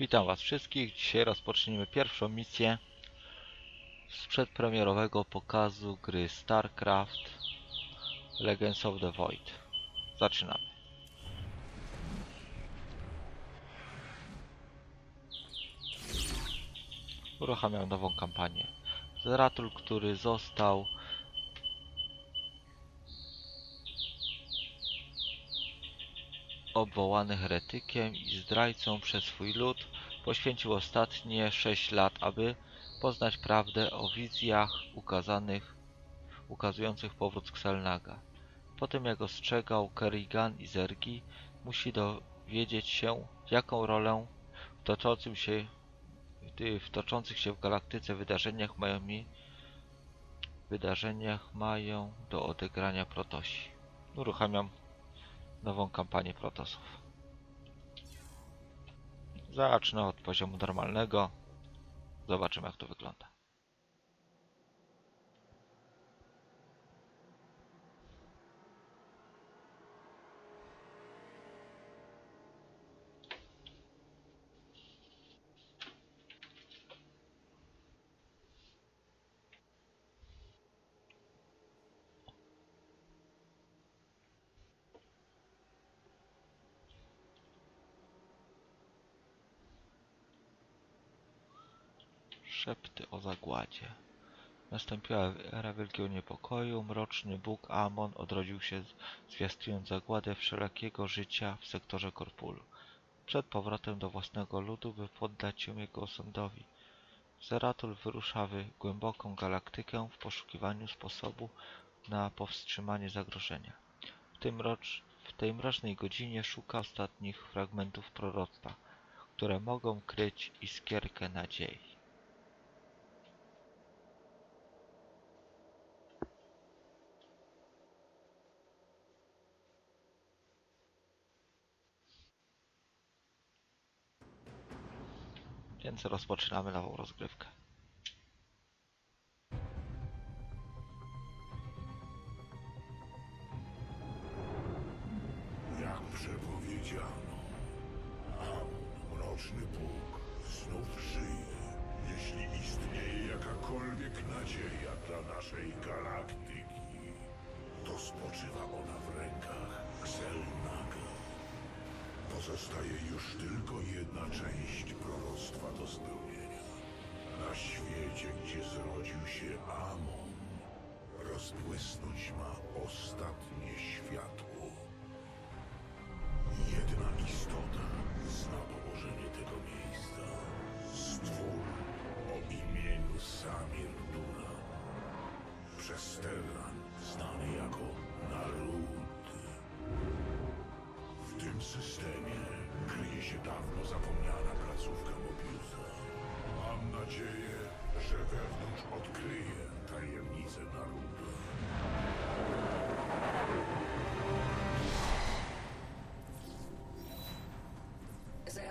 Witam Was wszystkich. Dzisiaj rozpoczniemy pierwszą misję z przedpremierowego pokazu gry StarCraft Legends of the Void. Zaczynamy. Uruchamiam nową kampanię. Zeratul, który został obwołany heretykiem i zdrajcą przez swój lud, poświęcił ostatnie sześć lat, aby poznać prawdę o wizjach ukazanych, ukazujących powrót Xelnaga. Po tym jak ostrzegał Kerrigan i Zergi, musi dowiedzieć się, jaką rolę w toczącym się w- toczących się w galaktyce wydarzeniach mają mi wydarzeniach mają do odegrania protosi. Uruchamiam nową kampanię protosów. Zacznę od poziomu normalnego. Zobaczymy jak to wygląda. Zagładzie. Nastąpiła era wielkiego niepokoju. Mroczny Bóg Amon odrodził się, zwiastując zagładę wszelakiego życia w sektorze Korpulu. Przed powrotem do własnego ludu, by poddać się jego osądowi. Zeratul wyrusza w głęboką galaktykę w poszukiwaniu sposobu na powstrzymanie zagrożenia. W, tym mrocz, w tej mrocznej godzinie szuka ostatnich fragmentów proroctwa, które mogą kryć iskierkę nadziei. Więc rozpoczynamy nową rozgrywkę. Jak przepowiedziano, Amon, mroczny Bóg, znów żyje. Jeśli istnieje jakakolwiek nadzieja dla naszej galaktyki, to spoczywa ona Pozostaje już tylko jedna część proroctwa do spełnienia. Na świecie, gdzie zrodził się Amon, rozbłysnąć ma ostatnie światło. Jedna istota zna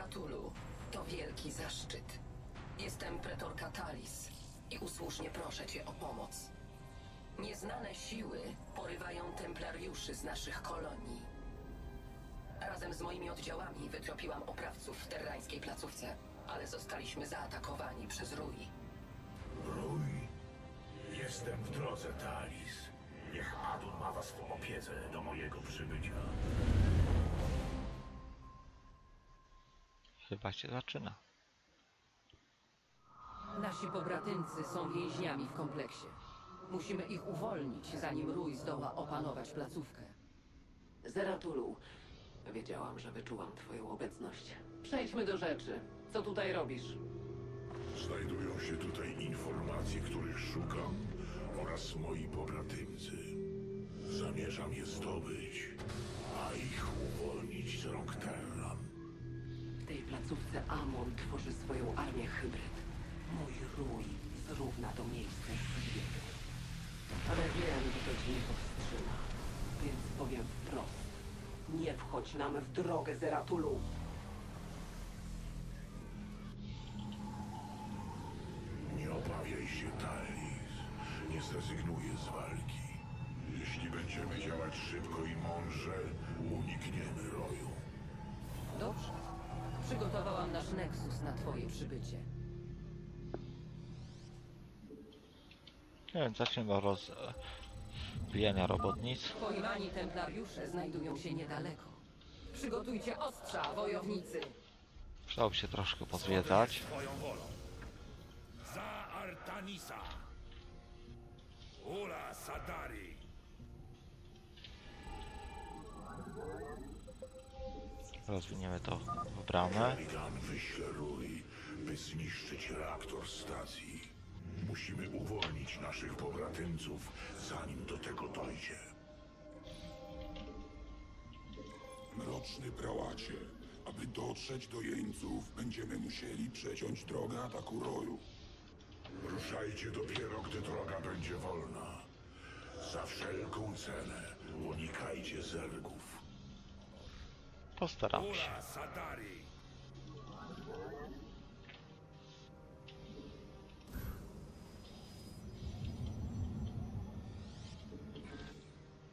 Zeatulu, to wielki zaszczyt. Jestem pretor Katalis i usłusznie proszę cię o pomoc. Nieznane siły porywają templariuszy z naszych kolonii. Razem z moimi oddziałami wytropiłam oprawców w terrańskiej placówce, ale zostaliśmy zaatakowani przez Rui. Rój, jestem w drodze, Talis. Niech Adun ma was w opiece do mojego przybycia. Chyba się zaczyna. Nasi pobratymcy są więźniami w kompleksie. Musimy ich uwolnić, zanim Rój zdoła opanować placówkę. Zeratulu, wiedziałam, że wyczułam twoją obecność. Przejdźmy do rzeczy. Co tutaj robisz? Znajdują się tutaj informacje, których szukam oraz moi pobratymcy. Zamierzam je zdobyć, a ich uwolnić z rąk Terran. Placówce Amon tworzy swoją armię hybryd. Mój Rój zrówna to miejsce z ziemią. Ale wiem, że to cię nie powstrzyma. Więc powiem wprost. Nie wchodź nam w drogę, Zeratulu. Nie obawiaj się, Talis. Nie zrezygnuję z walki. Jeśli będziemy działać szybko i mądrze, unikniemy roju. Dobrze. Przygotowałam nasz nasz Nexus na twoje przybycie. Nie wiem, zaczniemy od roz... bijania robotnic. Pojmani templariusze znajdują się niedaleko. Przygotujcie ostrza, wojownicy. Przydałoby się troszkę pozwiedzać. Twoją wolą. Za Artanisa. Ula Sadari. Rozwiniemy to w bramę. Wyśle Rui, by zniszczyć reaktor stacji. Musimy uwolnić naszych pobratymców, zanim do tego dojdzie. Mroczny prałacie, aby dotrzeć do jeńców, będziemy musieli przeciąć drogę ataku roju. Ruszajcie dopiero, gdy droga będzie wolna. Za wszelką cenę unikajcie zergów. Postaram się.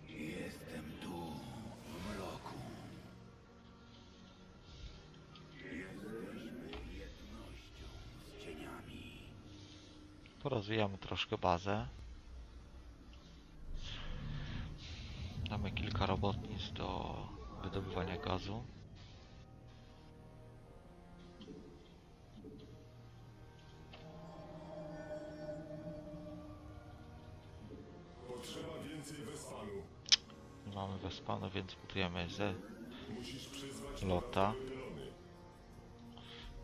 Jestem tu, w mroku. Jesteśmy jednością z cieniami. Porozwijamy troszkę bazę. Damy kilka robotnic do gazu. Potrzeba więcej Wespanu. Nie mamy Wespanu, więc budujemy ze Musisz przyzwać lota. pylony.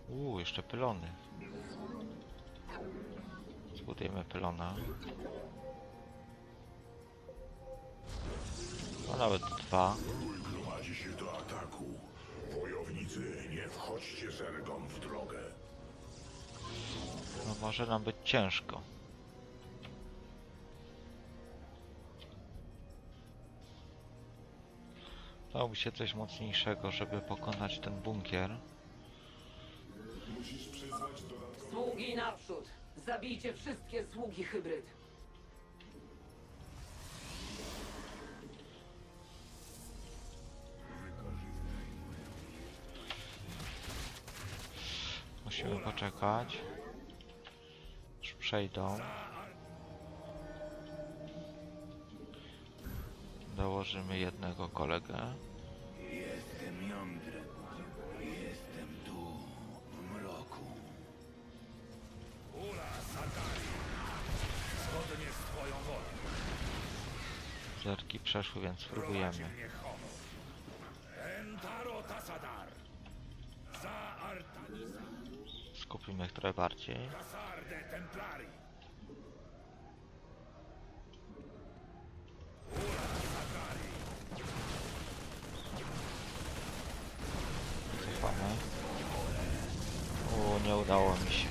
Uuu, jeszcze pylony. Zbudujemy pylona. No nawet dwa. W drogę. No może nam być ciężko. Dałoby się coś mocniejszego, żeby pokonać ten bunkier. Sługi naprzód! Zabijcie wszystkie sługi hybryd. Musimy poczekać. Już przejdą. Dołożymy jednego kolegę. Jestem jądrem. Jestem tu, w mroku. Ula Sadari. Zgodnie z twoją wolą. Zerki przeszły, więc spróbujemy. mnie homo. Entaro Tasadar. Skupimy ich trochę bardziej. Cofamy. U, nie udało mi się.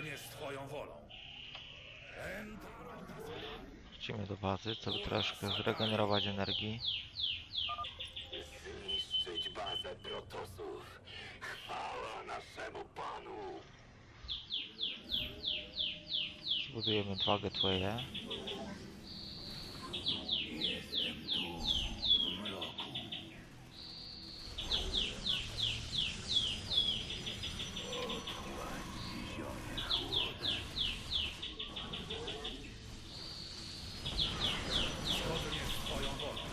Zgodnie z twoją wolą. Wrócimy do bazy, żeby troszkę zregenerować energii. Zniszczyć bazę protosów. Chwała naszemu panu. Zbudujemy dwa gateway'e. Jestem tu, w mroku. Otchłań zionie chłodem. Zgodnie z twoją wolą.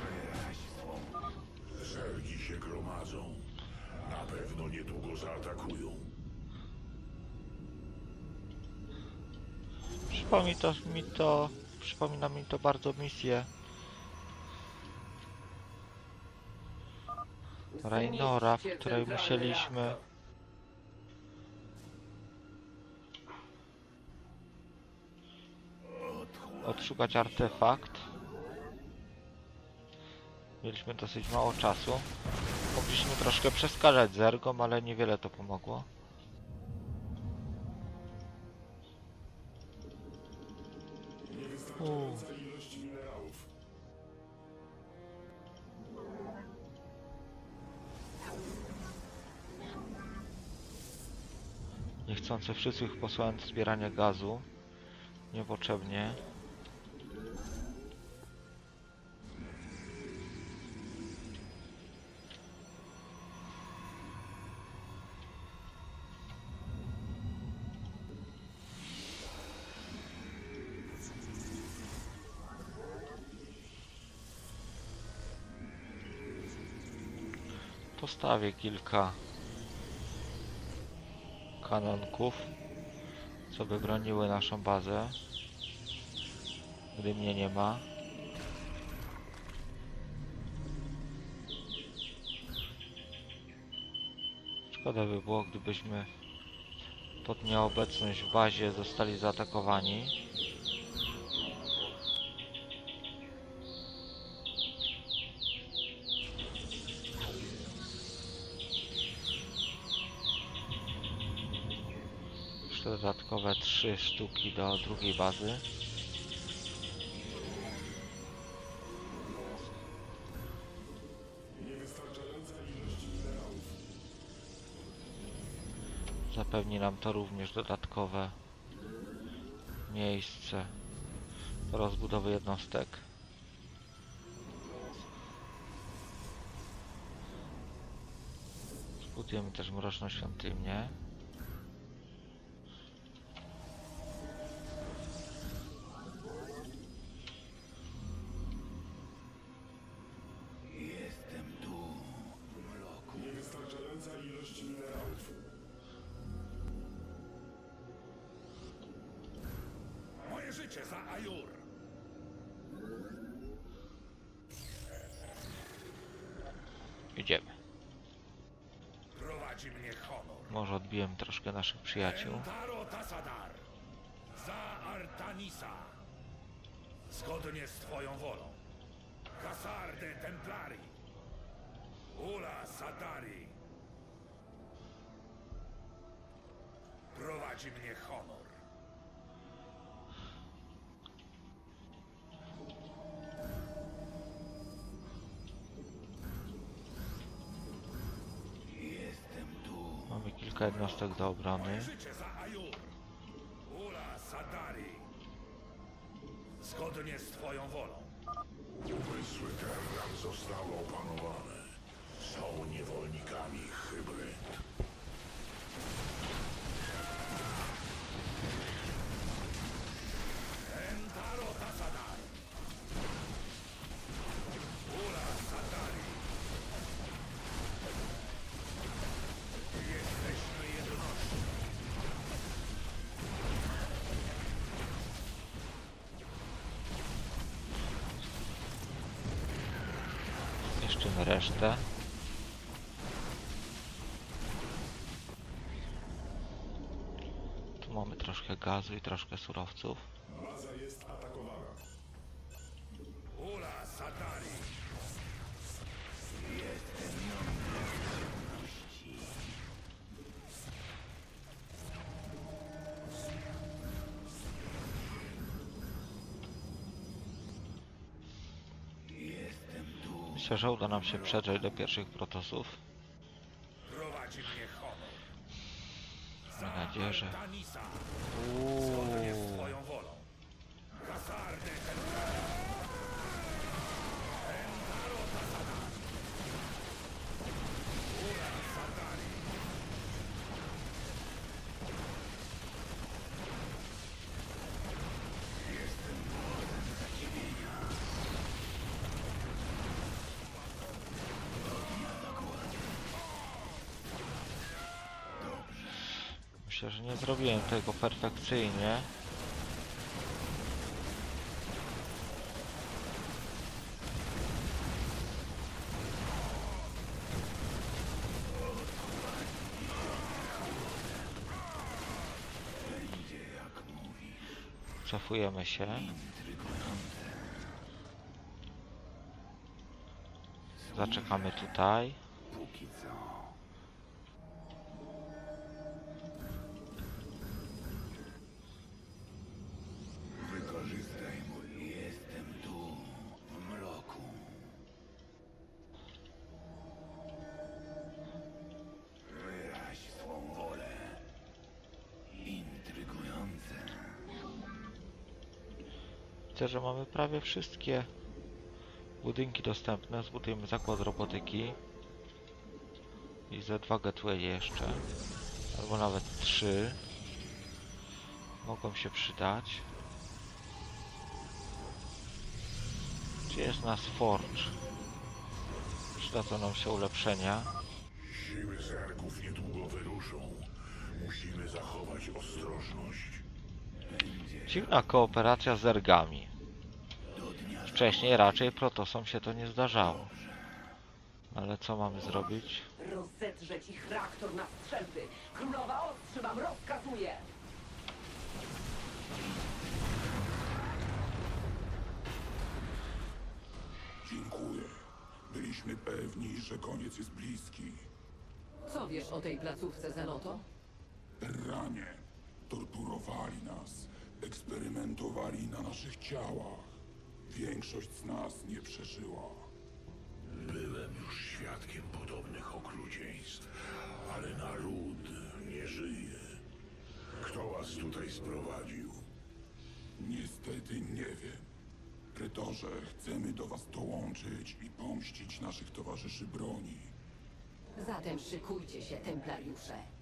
Wyraź swą. Zergi się gromadzą. Na pewno niedługo zaatakują. Przypomina to, mi to, przypomina mi to bardzo misję Rainora, w której musieliśmy odszukać artefakt. Mieliśmy dosyć mało czasu. Mogliśmy troszkę przeskazać zergom, ale niewiele to pomogło. U. Niechcący wszystkich posłałem do zbierania gazu. Niepotrzebnie. Postawię kilka kanonków, co by broniły naszą bazę, gdy mnie nie ma. Szkoda by było, gdybyśmy pod nieobecność w bazie zostali zaatakowani. Dodatkowe trzy sztuki do drugiej bazy. Zapewni nam to również dodatkowe miejsce do rozbudowy jednostek. Zbudujemy też mroczną świątynię. Idziemy. Prowadzi mnie honor. Może odbijemy troszkę naszych przyjaciół. Za Artanisa! Zgodnie z twoją wolą. Kasar de Templari! Ula Sadari! Prowadzi mnie honor. Kilka jednostek do obrony. Zgodnie z twoją wolą. Umysły Terran zostały opanowane. Są niewolnikami Zniszczymy resztę. Tu mamy troszkę gazu i troszkę surowców. Myślę, że uda nam się przedrzeć do pierwszych protosów. Prowadzi mnie honor. Mam nadzieję, że... Uuu, wolą. Myślę, że nie zrobiłem tego perfekcyjnie. Cofujemy się. Zaczekamy tutaj. Póki co. że mamy prawie wszystkie budynki dostępne. Zbudujemy zakład robotyki. I ze dwa gateway jeszcze. Albo nawet trzy. Mogą się przydać. Gdzie jest nas Forge? Przydadzą nam się ulepszenia. Siły niedługo wyruszą. Musimy zachować ostrożność. Dziwna kooperacja z zergami. Wcześniej raczej protosom się to nie zdarzało. Ale co mamy zrobić? Rozedrzeć ich reaktor na strzelby. Królowa ostrzy wam rozkazuje. Dziękuję. Byliśmy pewni, że koniec jest bliski. Co wiesz o tej placówce, Zenoto? Ranie. Torturowali nas. Eksperymentowali na naszych ciałach. Większość z nas nie przeżyła. Byłem już świadkiem podobnych okrucieństw, ale naród nie żyje. Kto was tutaj sprowadził? Niestety nie wiem. Pretorze, chcemy do was dołączyć i pomścić naszych towarzyszy broni. Zatem szykujcie się, templariusze.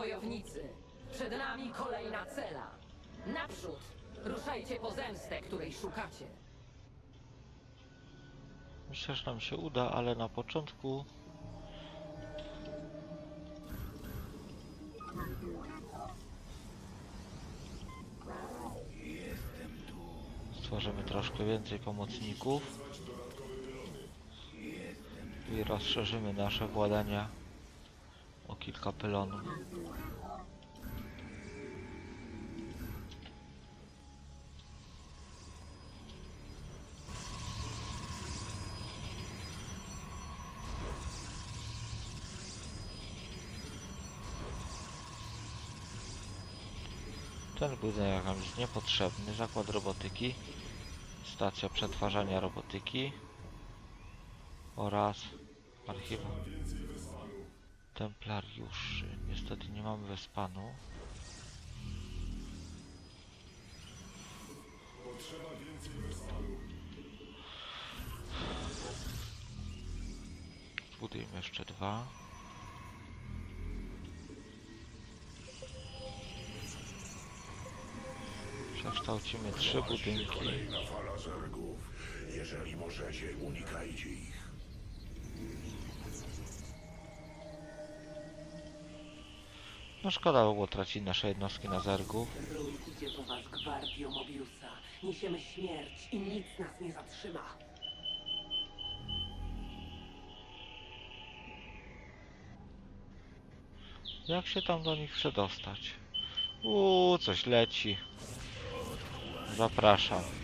Wojownicy, przed nami kolejna cela. Naprzód! Ruszajcie po zemstę, której szukacie. Myślę, że nam się uda, ale na początku stworzymy troszkę więcej pomocników i rozszerzymy nasze władania kilka pylonów. Ten budynek jest niepotrzebny. Zakład robotyki, stacja przetwarzania robotyki oraz archiwum templariuszy. Niestety nie mamy Wespanu. Budujemy jeszcze dwa. Przekształcimy trzy budynki. Jeżeli możecie, unikajcie ich. No szkoda by było tracić nasze jednostki na zergów. Idzie po was Mobiusa. Niesiemy śmierć i nic nas nie zatrzyma. Jak się tam do nich przedostać? Uuu, coś leci. Zapraszam.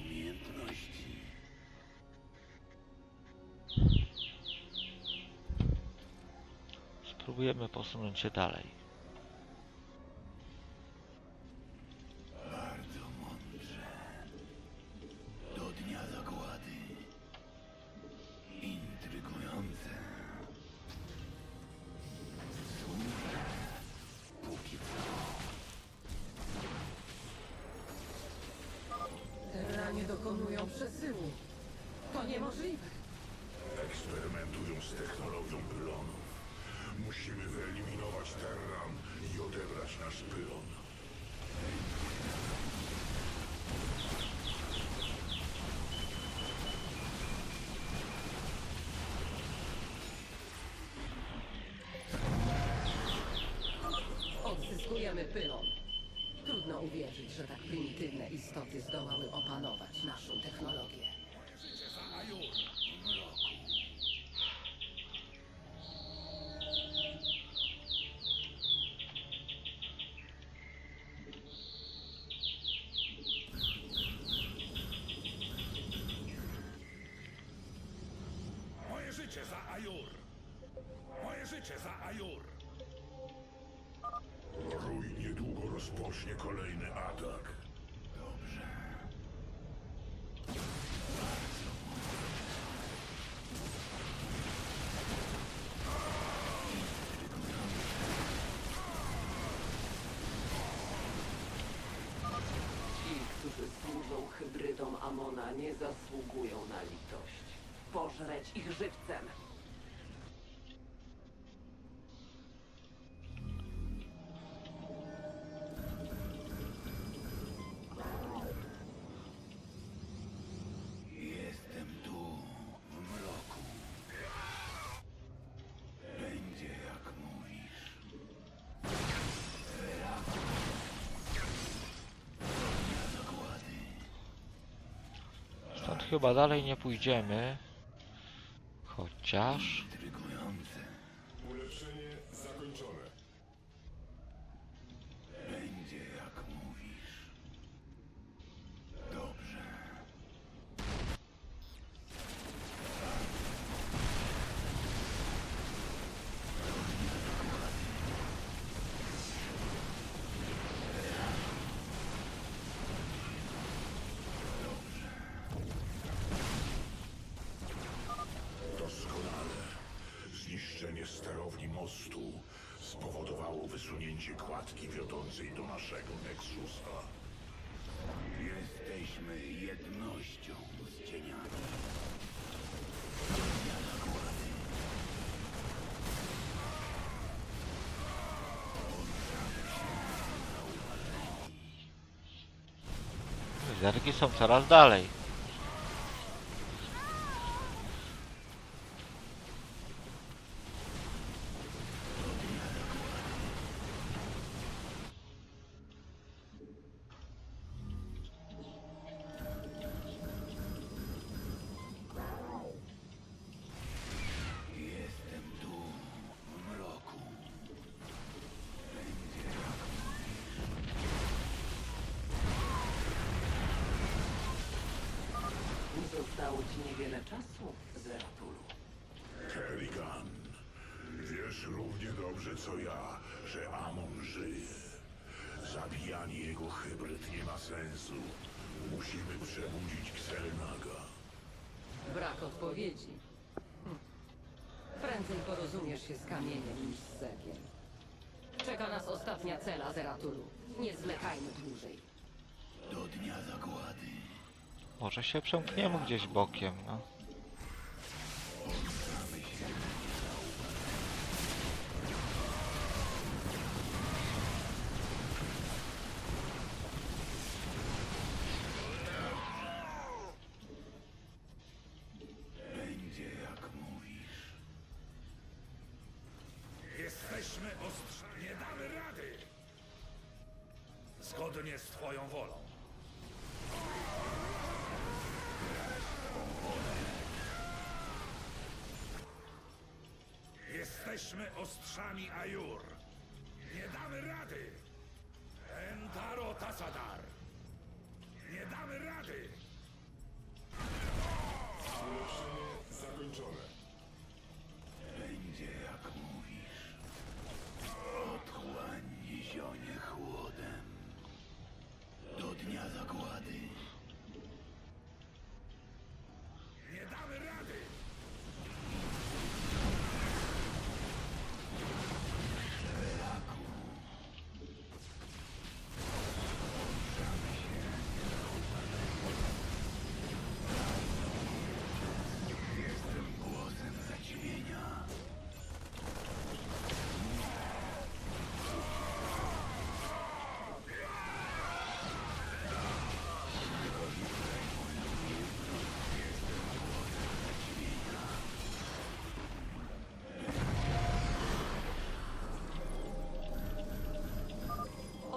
Umiejętności. Spróbujemy posunąć się dalej. Że tak prymitywne istoty zdołały opanować naszą technologię. Nie zasługują na litość. Pożreć ich żywcem. Chyba dalej nie pójdziemy. Chociaż... wysunięcie kładki wiodącej do naszego Nexusa. Jesteśmy jednością z cieniami. Zergi są coraz dalej. Ci niewiele czasu, Zeratulu. Kerrigan, wiesz równie dobrze co ja, że Amon żyje. Zabijanie jego hybryd nie ma sensu. Musimy przebudzić Xelnaga. Brak odpowiedzi. Hm. Prędzej porozumiesz się z kamieniem niż z zegiem. Czeka nas ostatnia cela, Zeratulu. Nie zwlekajmy dłużej. Do dnia zagłady. Może się przemkniemy gdzieś bokiem, no.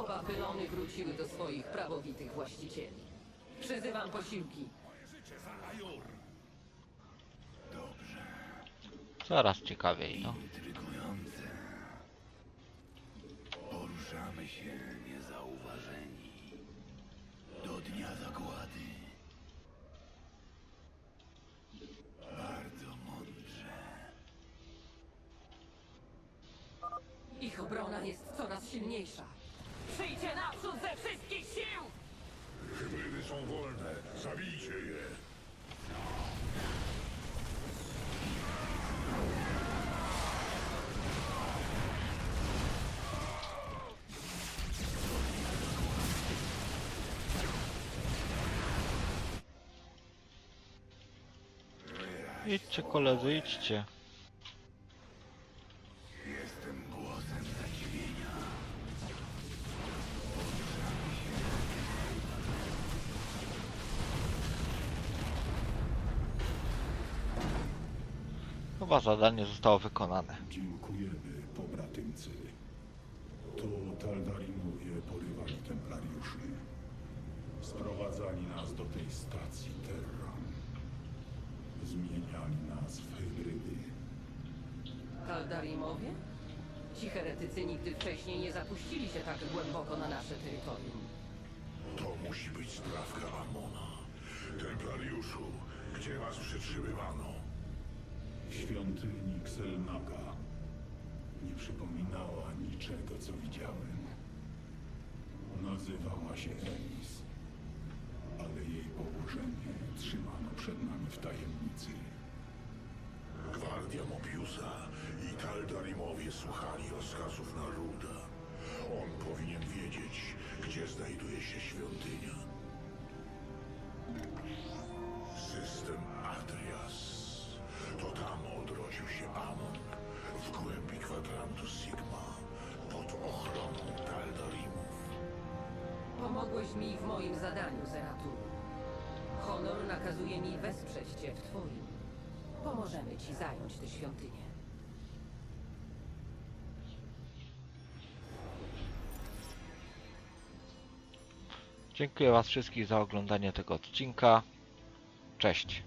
Oba pylony wróciły do swoich prawowitych właścicieli. Przyzywam posiłki. Coraz ciekawiej, no. Intrygujące. Poruszamy się niezauważeni. Do dnia zagłady. Bardzo mądrze. Ich obrona jest coraz silniejsza. Przyjdźcie naprzód ze wszystkich sił! Hybrydy są wolne. Zabijcie je. Idźcie koledzy, idźcie. Chyba zadanie zostało wykonane. Dziękujemy, pobratymcy. To Taldarimowie porywali templariuszy. Sprowadzali nas do tej stacji Terran. Zmieniali nas w hybrydy. Kaldarimowie? Ci heretycy nigdy wcześniej nie zapuścili się tak głęboko na nasze terytorium. To musi być sprawka Amona. Templariuszu, gdzie was przetrzymywano? Świątyni Xelnaga nie przypominała niczego, co widziałem. Nazywała się Elis, ale jej położenie trzymano przed nami w tajemnicy. Gwardia Mobiusa i Taldarimowie słuchali rozkazów Naruda. On powinien wiedzieć, gdzie znajduje się świątynia. System odrodził się Amon, w głębi kwadrantu Sigma, pod ochroną Taldarimów. Pomogłeś mi w moim zadaniu, Zeratu. Honor nakazuje mi wesprzeć cię w twoim. Pomożemy ci zająć tę świątynię. Dziękuję Was wszystkich za oglądanie tego odcinka. Cześć.